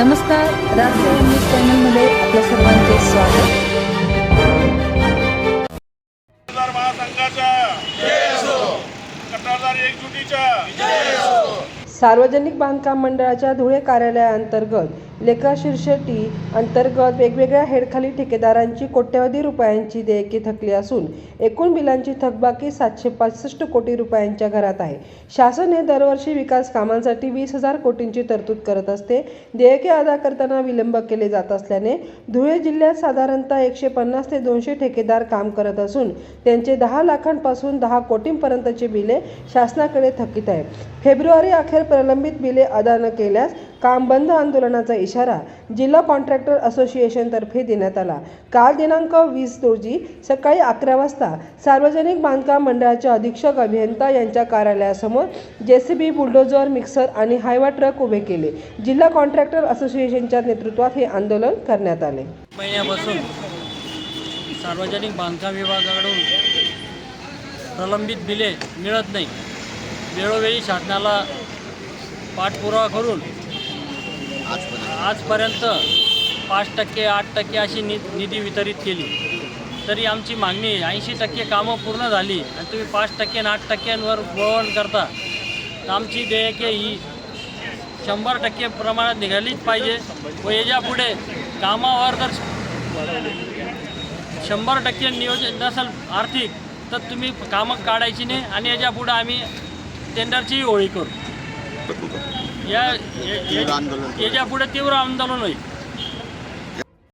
नमस्कार राष्ट्रीय न्यूज चॅनलमध्ये आपल्या सर्वांचे स्वागत. महासंघाच्या कटारदार एकजुटीच्या सार्वजनिक बांधकाम मंडळाच्या धुळे कार्यालयाअंतर्गत लेखा शिरशेटी अंतर्गत वेगवेगळ्या हेडखाली ठेकेदारांची कोट्यवधी रुपयांची देयके थकली असून एकूण बिलांची थकबाकी सातशे पासष्ट कोटी रुपयांच्या घरात आहे. शासन हे दरवर्षी विकास कामांसाठी वीस हजार कोटींची तरतूद करत असते. देयके अदा करताना विलंब केले जात असल्याने धुळे जिल्ह्यात साधारणतः एकशे पन्नास ते दोनशे ठेकेदार काम करत असून त्यांचे दहा लाखांपासून दहा कोटींपर्यंतची बिले शासनाकडे थकीत आहे. फेब्रुवारी अखेर प्रलंबित बिले अदा न केल्यास काम बंद आंदोलनाचा इशारा जिल्हा कॉन्ट्रॅक्टर असोसिएशनतर्फे देण्यात आला. काल दिनांक वीस रोजी सकाळी अकरा वाजता सार्वजनिक बांधकाम मंडळाचे अधीक्षक अभियंता यांच्या कार्यालयासमोर जेसीबी बुलडोजर मिक्सर आणि हायवा ट्रक उभे केले. जिल्हा कॉन्ट्रॅक्टर असोसिएशनच्या नेतृत्वात हे आंदोलन करण्यात आले. महिन्यापासून सार्वजनिक बांधकाम विभागाकडून प्रलंबित बिले मिळत नाही. वेळोवेळी शासनाला पाठपुरावा करून आजपर्यंत. पाच टक्के आठ टक्के अशी नि निधी वितरित केली. तरी आमची मागणी ऐंशी टक्के कामं पूर्ण झाली आणि तुम्ही पाच टक्के आणि आठ टक्क्यांवर वळवण करता. तर आमची देयके ही शंभर टक्के प्रमाणात निघालीच पाहिजे व याच्यापुढे कामावर जर शंभर टक्के नियोजन नसेल आर्थिक तर तुम्ही कामं काढायची नाही आणि याच्यापुढे आम्ही टेंडरचीही होळी करू. या या- या- याच्यापुढे तीव्र आंदोलन होईल.